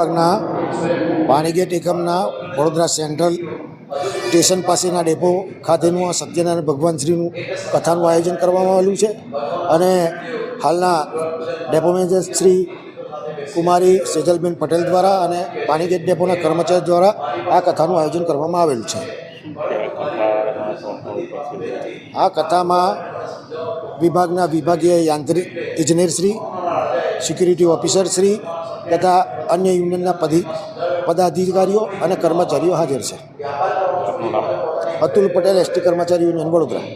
વિભાગના પાણીગેટ એકમના Vadodara central station પાસેના ડેપો ખાતેનું આ સત્યનારાયણ ભગવાન શ્રીનું કથાનું આયોજન કરવામાં આવેલું છે અને હાલના ડેપો મેનેજર શ્રી કુમારી સેજલબેન પટેલ દ્વારા અને પાણીગેટ ડેપોના કર્મચારી દ્વારા આ કથાનું આયોજન કરવામાં આવેલ છે. આ કથામાં વિભાગના વિભાગીય યાંત્રિક ઇજનેર શ્રી સિક્યુરિટી ઓફિસર શ્રી તથા અન્ય યુનિયનના પદી પદાધિકારીઓ અને કર્મચારીઓ હાજર છે. અતુલ પટેલ એસટી કર્મચારી યુનિયન વડોદરા.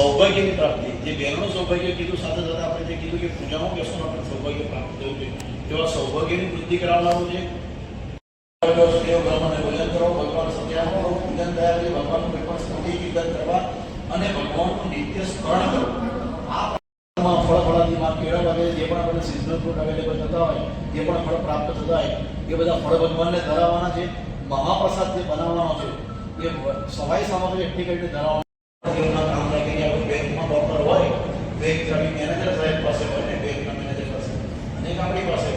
સૌભાગ્યની પ્રાપ્તિ. જે બહેનોનું સૌભાગ્ય કીધું, સાથે સાથે આપણે જે કીધું કે પૂજામાં બેસવાનું આપણે સૌભાગ્ય પ્રાપ્ત થયું છે. તેવા સૌભાગ્યની વૃદ્ધિ કરાવનારું છે. ભજન કરો, ભગવાન પછી ભગવાનનું આ ફળ ફળાદીમાં કેળા વગેરે જે પણ આપણે ફ્રૂટ અવેલેબલ થતા હોય, જે પણ ફળ પ્રાપ્ત થતા હોય, એ બધા ફળ ભગવાનને ધરાવવાના છે. મહાપ્રસાદ જે બનાવવાનો છે, એ સવાઈ સામગ્રી એટલી કરીને ધરાવવાનો જીવનના કામ લાગી આપણે બેંકમાં ડોક્ટર હોય બેંક ચાવી મેનેજર સાહેબ પાસે હોય ને બેંકના મેનેજર પાસે અને એક આપણી પાસે.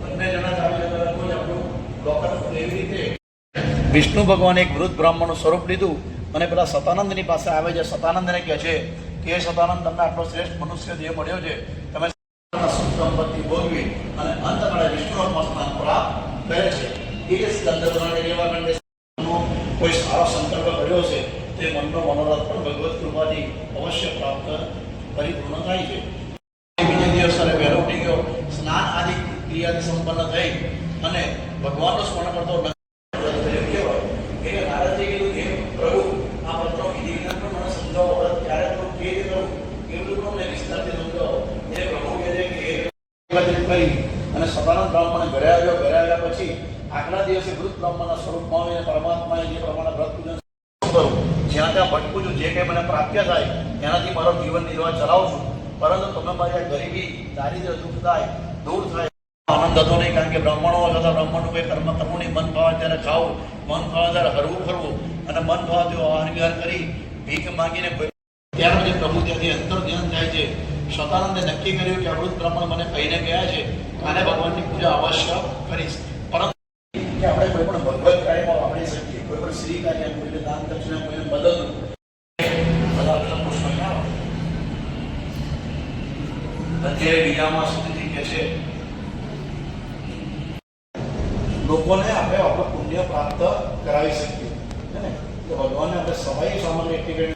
બંને જણા ચાલી જતા તો જ આપણું લોકર એવી રીતે વિષ્ણુ ભગવાને એક વૃદ્ધ બ્રાહ્મણનું સ્વરૂપ લીધું અને પેલા સતાનંદની પાસે આવે છે. સતાનંદને કહે છે કે સતાનંદ, તમને આટલો શ્રેષ્ઠ મનુષ્ય દેહ મળ્યો છે. તમે સંપત્તિ ભોગવી અને અંતકાળે વિષ્ણુ સ્નાન પ્રાપ્ત કરે છે. એ જ સ્કંદ પુરાણે એવા કંડે કોઈ સારો સંકલ્પ કર્યો છે. તે મનનો મનોરથ પણ ભગવત કૃપાથી અવશ્ય પ્રાપ્ત પરિપૂર્ણ થાય છે બીજે દિવસ સરે વહેલો ઉઠી ગયો સ્નાન આદિ ક્રિયાથી સંપન્ન થઈ અને ભગવાનનું સ્મરણ કરતો ન- થયો કેવો? કે નારદજીએ કીધું, "હે પ્રભુ, આ પત્રો વિધિ પણ સમજાવો. વ્રત ક્યારે કરવું, કેવી રીતે કરવું, એ બધું પણ મને વિસ્તારથી સમજાવો." એ પ્રભુ કહે છે કે, "હે વિભાજિત કરી અને સદાનંદ બ્રાહ્મણે ઘરે આવ્યો ઘરે આવ્યા પછી આગલા દિવસે વૃદ્ધ બ્રાહ્મણના સ્વરૂપમાં આવીને પરમાત્માએ જે પ્રમાણે વ્રત પૂજન કરું જ્યાં ત્યાં ભટકું જે કંઈ મને પ્રાપ્ય થાય એનાથી મારો જીવન નિર્વાહ ચલાવું છું પરંતુ તમે મારી આ ગરીબી દારિદ્ર દુઃખ થાય દૂર થાય. આનંદ હતો નહીં કારણ કે બ્રાહ્મણો હતા, બ્રાહ્મણનું કોઈ કર્મ નહીં. મન ભાવે ત્યારે ખાવું. મન ભાવે ત્યારે હરવું ફરવું. અને મન ભાવે તેઓ આહાર વિહાર કરી ભીખ માંગીને ત્યાર પછી પ્રભુ ત્યાંથી અંતર ધ્યાન થાય છે. સતાનંદે નક્કી કર્યું કે અમૃત બ્રાહ્મણ મને કહીને ગયા છે. આને ભગવાનની પૂજા અવશ્ય કરીશ. પરંતુ કે આપણે કોઈ પણ ભગવત કાર્યમાં વાપરી શકીએ. કોઈ પણ શ્રી કાર્ય, કોઈને દાન દક્ષિણા કોઈને મદદ બધા બધા પુષ્પ અત્યારે બીજામાં સુધી છે. લોકોને આપણે આપણું પુણ્ય પ્રાપ્ત કરાવી શકીએ. હે ને? તો ભગવાનને આપણે સમય સામાન્ય